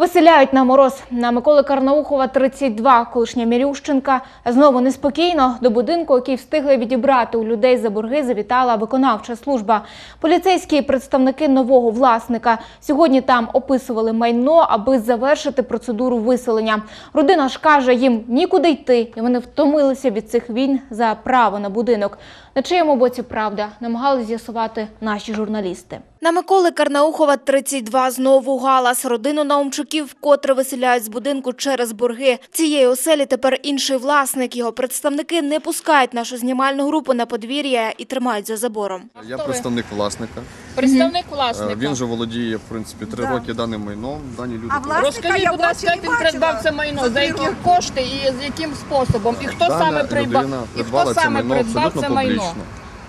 Виселяють на мороз на Миколи Карнаухова 32, колишня Мірющенка. Знову неспокійно до будинку, який встигли відібрати у людей за борги, завітала виконавча служба. Поліцейські представники нового власника сьогодні там описували майно, аби завершити процедуру виселення. Родина ж каже, їм нікуди йти, і вони втомилися від цих війн за право на будинок. На чиєму боці правда намагались з'ясувати наші журналісти. На Миколи Карнаухова 32 знову галас. Родину Наумчуків вкотре виселяють з будинку через борги. Цієї оселі тепер інший власник. Його представники не пускають нашу знімальну групу на подвір'я і тримають за забором. Я представник власника. Представник Е, власника. Він же володіє в принципі три роки даним майном. Дані люди А Розкажіть, будь ласка, як він придбав це майно, За за які роки. кошти і з яким способом, і хто Дана саме придбав, і хто це саме майно придбав це майно.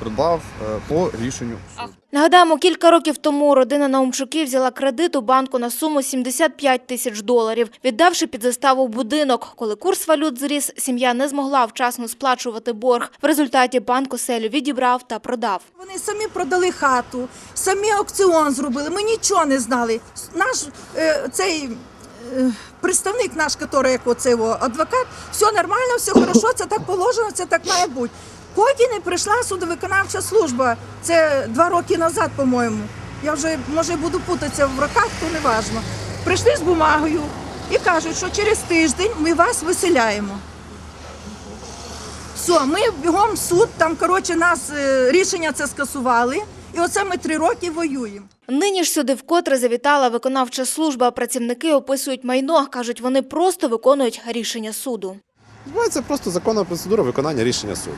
Придбав е, по рішенню суду. Нагадаємо, кілька років тому родина Наумчуків взяла кредит у банку на суму 75 тисяч доларів, віддавши під заставу будинок. Коли курс валют зріс, сім'я не змогла вчасно сплачувати борг. В результаті банк оселю відібрав та продав. Вони самі продали хату, самі аукціон зробили. Ми нічого не знали. Наш е, цей е, представник, наш, який як оцей о, адвокат, все нормально, все хорошо, це так положено, це так має бути. Поки не прийшла судовиконавча служба, це два роки назад, по-моєму. Я вже може буду путатися в роках, то не важно. Прийшли з бумагою і кажуть, що через тиждень ми вас виселяємо. Все, ми бігом в суд, там, коротше, нас е, рішення це скасували. І оце ми три роки воюємо. Нині ж сюди вкотре завітала виконавча служба. Працівники описують майно. Кажуть, вони просто виконують рішення суду. Відбувається просто законна процедура виконання рішення суду.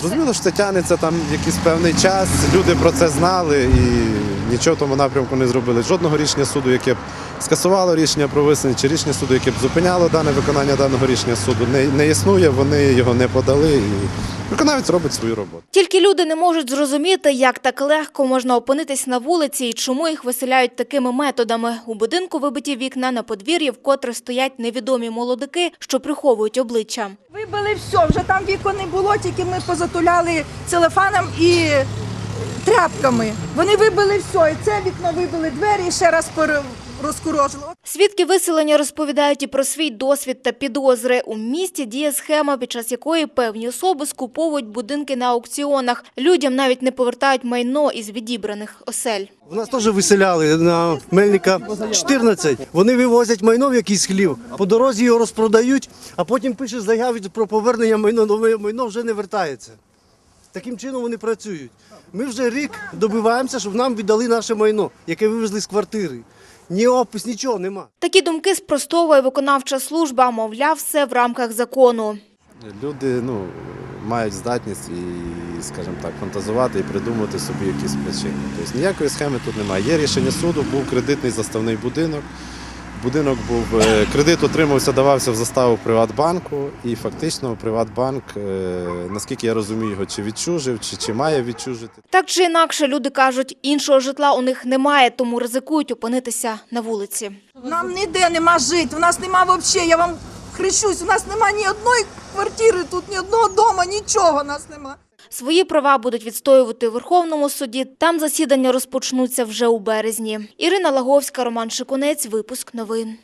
Зрозуміло, що це тягнеться там якийсь певний час, люди про це знали і нічого в тому напрямку не зробили. Жодного рішення суду, яке б скасувало рішення про висунення, чи рішення суду, яке б зупиняло дане виконання даного рішення суду, не, не існує, вони його не подали. І виконавець робить свою роботу. Тільки люди не можуть зрозуміти, як так легко можна опинитись на вулиці і чому їх виселяють такими методами. У будинку вибиті вікна на подвір'ї, вкотре стоять невідомі молодики, що приховують обличчя. Вибили все, вже там вікон не було, тільки ми позатуляли целофаном і тряпками. Вони вибили все, і це вікно вибили двері, і ще раз пере- розкурожило. Свідки виселення розповідають і про свій досвід та підозри. У місті діє схема, під час якої певні особи скуповують будинки на аукціонах. Людям навіть не повертають майно із відібраних осель. У нас теж виселяли на Мельника 14. Вони вивозять майно в якийсь хлів, по дорозі його розпродають, а потім пише заяву про повернення майно, нове майно вже не вертається. Таким чином вони працюють. Ми вже рік добиваємося, щоб нам віддали наше майно, яке вивезли з квартири. Ні опис, нічого нема. Такі думки спростовує виконавча служба, мовляв, все в рамках закону. Люди ну, мають здатність і, скажімо так, фантазувати і придумати собі якісь причини. Тобто ніякої схеми тут немає. Є рішення суду, був кредитний заставний будинок. Будинок був е, кредит отримався, давався в заставу Приватбанку, і фактично Приватбанк, е, наскільки я розумію, його чи відчужив, чи, чи має відчужити. Так чи інакше, люди кажуть, іншого житла у них немає, тому ризикують опинитися на вулиці. Нам ніде нема жити, у нас нема взагалі, я вам хрещусь, у нас нема ні одної квартири, тут ні одного дому, нічого у нас нема. Свої права будуть відстоювати у Верховному суді. Там засідання розпочнуться вже у березні. Ірина Лаговська, Роман Шикунець. Випуск новин.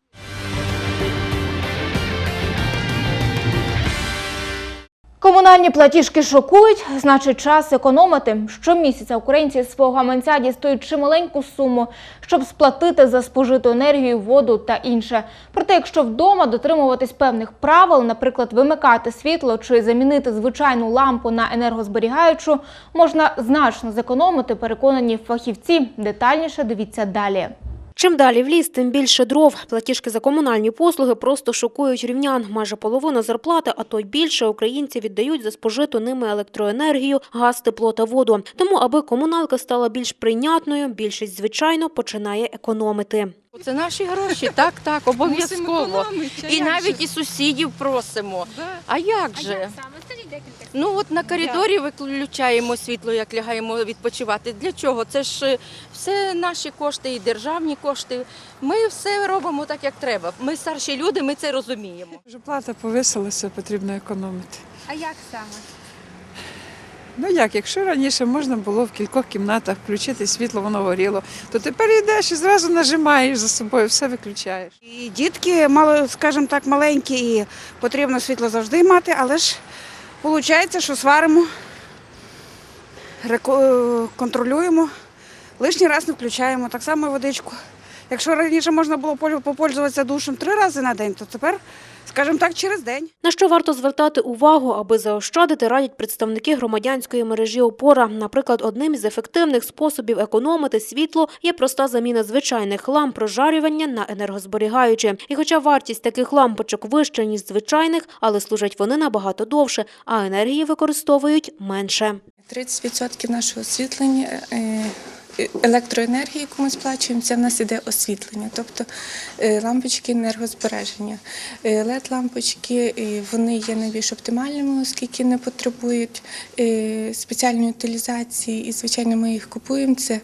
Комунальні платіжки шокують, значить час економити. Щомісяця українці з свого гаманця дістають чималеньку суму, щоб сплатити за спожиту енергію, воду та інше. Проте, якщо вдома дотримуватись певних правил, наприклад, вимикати світло чи замінити звичайну лампу на енергозберігаючу, можна значно зекономити, переконані фахівці. Детальніше дивіться далі. Чим далі в ліс, тим більше дров. Платіжки за комунальні послуги просто шокують рівнян. Майже половина зарплати, а то й більше українці віддають за спожиту ними електроенергію, газ, тепло та воду. Тому, аби комуналка стала більш прийнятною, більшість, звичайно, починає економити. Це наші гроші, так, так, обов'язково. І навіть і сусідів просимо. А як же? Ну от на коридорі виключаємо світло, як лягаємо відпочивати. Для чого? Це ж е, все наші кошти і державні кошти. Ми все робимо так, як треба. Ми старші люди, ми це розуміємо. Вже плата повисилася, потрібно економити. А як саме? Ну як, якщо раніше можна було в кількох кімнатах включити світло, воно горіло, то тепер йдеш і зразу нажимаєш за собою, все виключаєш. І дітки, мало, скажімо так, маленькі, і потрібно світло завжди мати, але ж виходить, що сваримо, е, контролюємо, лишній раз не включаємо, так само водичку. Якщо раніше можна було попользуватися душем три рази на день, то тепер, скажімо так, через день. На що варто звертати увагу, аби заощадити, радять представники громадянської мережі «Опора». Наприклад, одним із ефективних способів економити світло є проста заміна звичайних ламп прожарювання на енергозберігаючі. І хоча вартість таких лампочок вища, ніж звичайних, але служать вони набагато довше, а енергії використовують менше. 30% нашого освітлення е, електроенергії, яку ми сплачуємо, це в нас іде освітлення, тобто е, лампочки енергозбереження. led лампочки вони є найбільш оптимальними, оскільки не потребують е, спеціальної утилізації, і звичайно ми їх купуємо це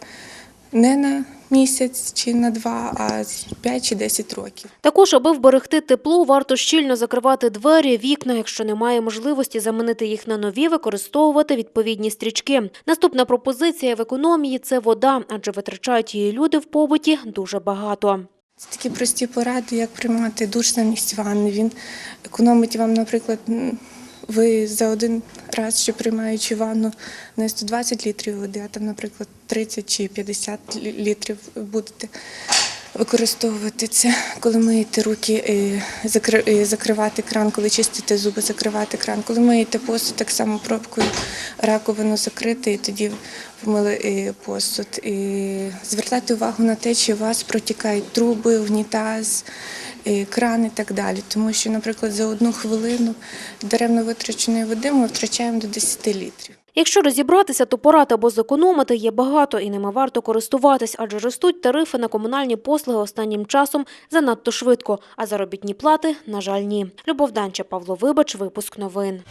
не на місяць чи на два, а 5 чи 10 років. Також, аби вберегти тепло, варто щільно закривати двері, вікна, якщо немає можливості замінити їх на нові, використовувати відповідні стрічки. Наступна пропозиція в економії – це вода, адже витрачають її люди в побуті дуже багато. Це такі прості поради, як приймати душ замість ванни. Він економить вам, наприклад, ви за один раз, що приймаючи ванну, не 120 літрів води, а там, наприклад, 30 чи 50 літрів будете використовувати це, коли миєте руки, закри- закривати кран, коли чистите зуби, закривати кран, коли миєте посуд, так само пробкою раковину закрити і тоді помили е, посуд. І звертати увагу на те, чи у вас протікають труби, унітаз, кран і так далі. Тому що, наприклад, за одну хвилину даремно витраченої води ми втрачаємо до 10 літрів. Якщо розібратися, то порад або зекономити є багато і ними варто користуватись, адже ростуть тарифи на комунальні послуги останнім часом занадто швидко, а заробітні плати, на жаль, ні. Любов Данча, Павло Вибач, випуск новин.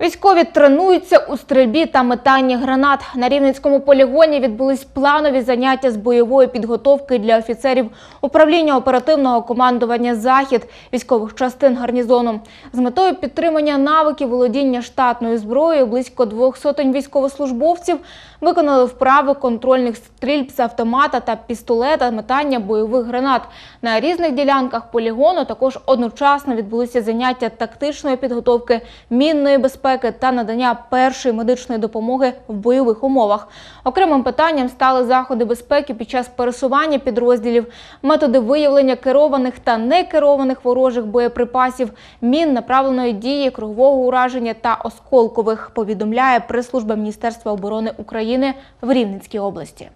Військові тренуються у стрільбі та метанні гранат. На Рівненському полігоні відбулись планові заняття з бойової підготовки для офіцерів управління оперативного командування Захід військових частин гарнізону. З метою підтримання навиків володіння штатною зброєю близько двох сотень військовослужбовців виконали вправи контрольних стрільб з автомата та пістолета, метання бойових гранат. На різних ділянках полігону також одночасно відбулися заняття тактичної підготовки, мінної безпеки та надання першої медичної допомоги в бойових умовах. Окремим питанням стали заходи безпеки під час пересування підрозділів, методи виявлення керованих та некерованих ворожих боєприпасів, мін направленої дії, кругового ураження та осколкових. Повідомляє прес-служба Міністерства оборони України в Рівненській області.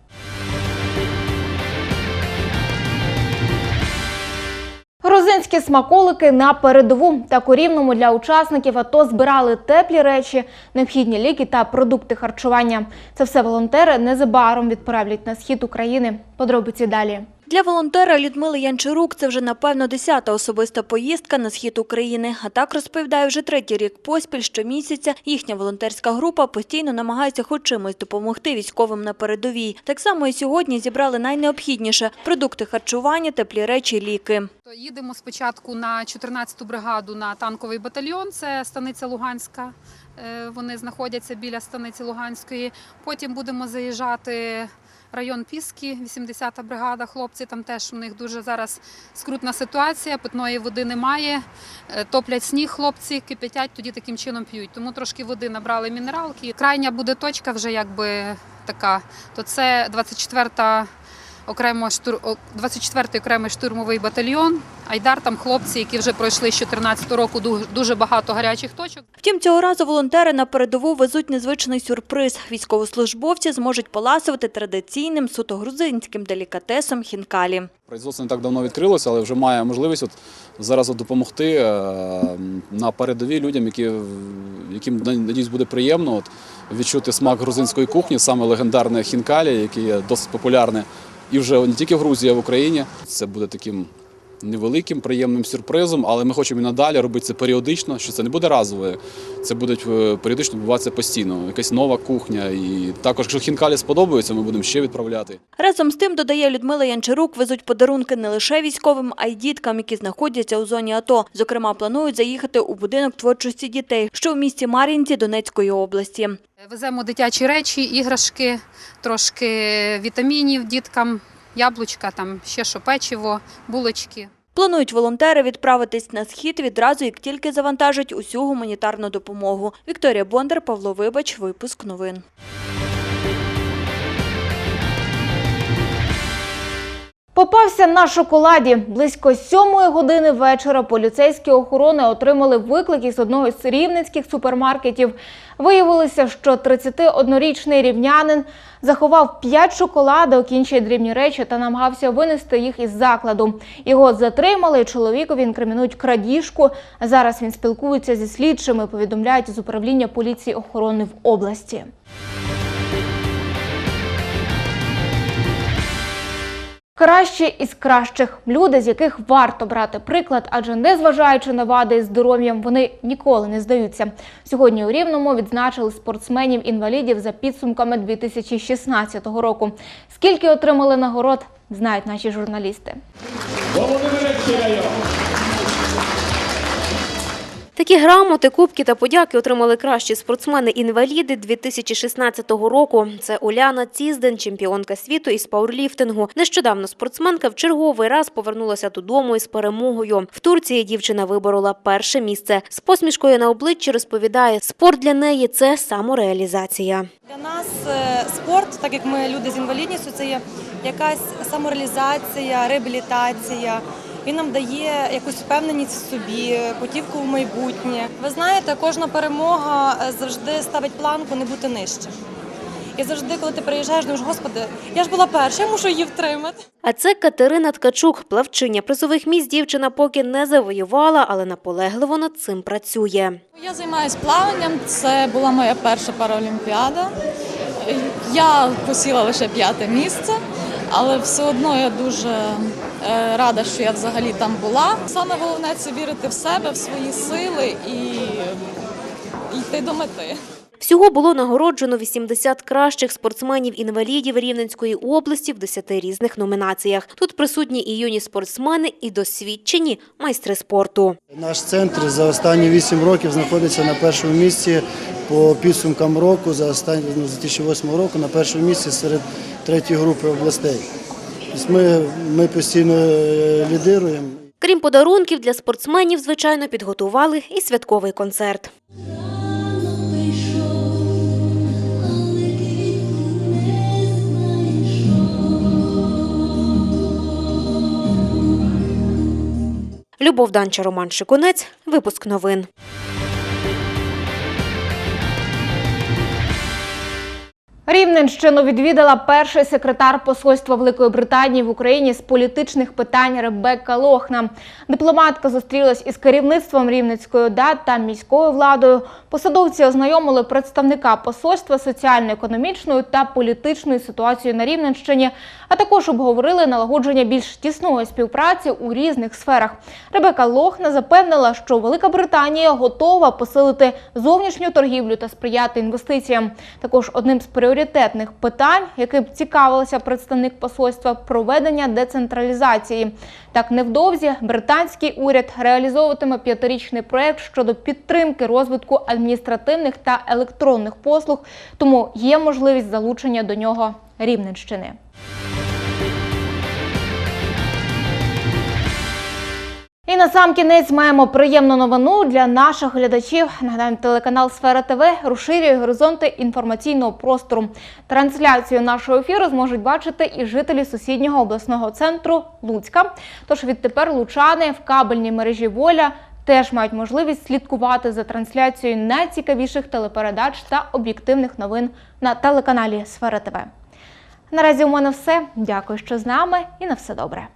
Грузинські смаколики на передову. Так у Рівному для учасників АТО збирали теплі речі, необхідні ліки та продукти харчування. Це все волонтери незабаром відправлять на схід України. Подробиці далі. Для волонтера Людмили Янчарук це вже напевно десята особиста поїздка на схід України. А так розповідає вже третій рік поспіль. Щомісяця їхня волонтерська група постійно намагається хоч чимось допомогти військовим на передовій. Так само і сьогодні зібрали найнеобхідніше – продукти харчування, теплі речі, ліки. Їдемо спочатку на 14-ту бригаду на танковий батальйон, це станиця Луганська. Е, Вони знаходяться біля станиці Луганської. Потім будемо заїжджати район Піски, 80-та бригада. Хлопці там теж у них дуже зараз скрутна ситуація, питної води немає. Е, Топлять сніг хлопці, кипятять, тоді таким чином п'ють. Тому трошки води набрали мінералки. Крайня буде точка вже якби така. То це 24-та окремо штур... 24-й окремий штурмовий батальйон. Айдар там хлопці, які вже пройшли з 14 року дуже багато гарячих точок. Втім, цього разу волонтери на передову везуть незвичний сюрприз. Військовослужбовці зможуть поласувати традиційним суто грузинським делікатесом хінкалі. Производство не так давно відкрилося, але вже має можливість от зараз от допомогти е, на передовій людям, які, яким надіюсь буде приємно от, відчути смак грузинської кухні, саме легендарне хінкалі, яке є досить популярне і вже не тільки в Грузії, а в Україні. Це буде таким невеликим, приємним сюрпризом, але ми хочемо і надалі робити це періодично, що це не буде разове, це буде е, періодично відбуватися постійно. Якась нова кухня. І також, якщо хінкалі сподобаються, ми будемо ще відправляти. Разом з тим, додає Людмила Янчарук, везуть подарунки не лише військовим, а й діткам, які знаходяться у зоні АТО. Зокрема, планують заїхати у будинок творчості дітей, що в місті Мар'їнці Донецької області. Веземо дитячі речі, іграшки, трошки вітамінів діткам, яблучка, там ще що печиво, булочки. Планують волонтери відправитись на схід відразу, як тільки завантажать усю гуманітарну допомогу. Вікторія Бондар, Павло Вибач, випуск новин. Попався на шоколаді. Близько сьомої години вечора поліцейські охорони отримали виклик із одного з рівненських супермаркетів. Виявилося, що 31-річний рівнянин заховав 5 шоколадок, інші дрібні речі та намагався винести їх із закладу. Його затримали, чоловікові інкримінують крадіжку. Зараз він спілкується зі слідчими, повідомляють з управління поліції охорони в області. Кращі із кращих люди, з яких варто брати приклад, адже незважаючи на вади і здоров'ям, вони ніколи не здаються. Сьогодні у Рівному відзначили спортсменів-інвалідів за підсумками 2016 року. Скільки отримали нагород, знають наші журналісти. Такі грамоти, кубки та подяки отримали кращі спортсмени-інваліди 2016 року. Це Уляна Цізден, чемпіонка світу із пауерліфтингу. Нещодавно спортсменка в черговий раз повернулася додому із перемогою. В Турції дівчина виборола перше місце. З посмішкою на обличчі розповідає, спорт для неї це самореалізація. Для нас е, спорт, так як ми люди з інвалідністю, це є якась самореалізація, реабілітація. Він нам дає якусь впевненість в собі, путівку в майбутнє. Ви знаєте, кожна перемога е, завжди ставить планку не бути нижче. І завжди, коли ти приїжджаєш, думаєш, господи, я ж була перша, я мушу її втримати. А це Катерина Ткачук, плавчиня призових місць дівчина поки не завоювала, але наполегливо над цим працює. Я займаюся плаванням. Це була моя перша параолімпіада. Я посіла лише п'яте місце, але все одно я дуже е, рада, що я взагалі там була. Саме головне це вірити в себе, в свої сили і йти до мети. Всього було нагороджено 80 кращих спортсменів-інвалідів Рівненської області в 10 різних номінаціях. Тут присутні і юні спортсмени, і досвідчені майстри спорту. Наш центр за останні 8 років знаходиться на першому місці по підсумкам року за останні ну, з 2008 року на першому місці серед третьої групи областей. Тобто ми, ми постійно е, лідируємо. Крім подарунків, для спортсменів, звичайно, підготували і святковий концерт. Любов Данча, Роман Шикунець. Випуск новин. Рівненщину відвідала перший секретар посольства Великої Британії в Україні з політичних питань Ребекка Лохна. Дипломатка зустрілась із керівництвом Рівненської ОДА та міською владою. Посадовці ознайомили представника посольства соціально-економічною та політичною ситуацією на Рівненщині, а також обговорили налагодження більш тісної співпраці у різних сферах. Ребека Лохна запевнила, що Велика Британія готова посилити зовнішню торгівлю та сприяти інвестиціям. Також одним з пріоритетних питань, яким цікавилася представник посольства, проведення децентралізації. Так, невдовзі британський уряд реалізовуватиме п'ятирічний проект щодо підтримки розвитку адміністративних та електронних послуг, тому є можливість залучення до нього Рівненщини. І на сам кінець маємо приємну новину для наших глядачів. Нагадаємо, телеканал Сфера ТВ розширює горизонти інформаційного простору. Трансляцію нашого ефіру зможуть бачити і жителі сусіднього обласного центру Луцька. Тож відтепер лучани в кабельній мережі Воля теж мають можливість слідкувати за трансляцією найцікавіших телепередач та об'єктивних новин на телеканалі Сфера ТВ. Наразі у мене все. Дякую, що з нами, і на все добре.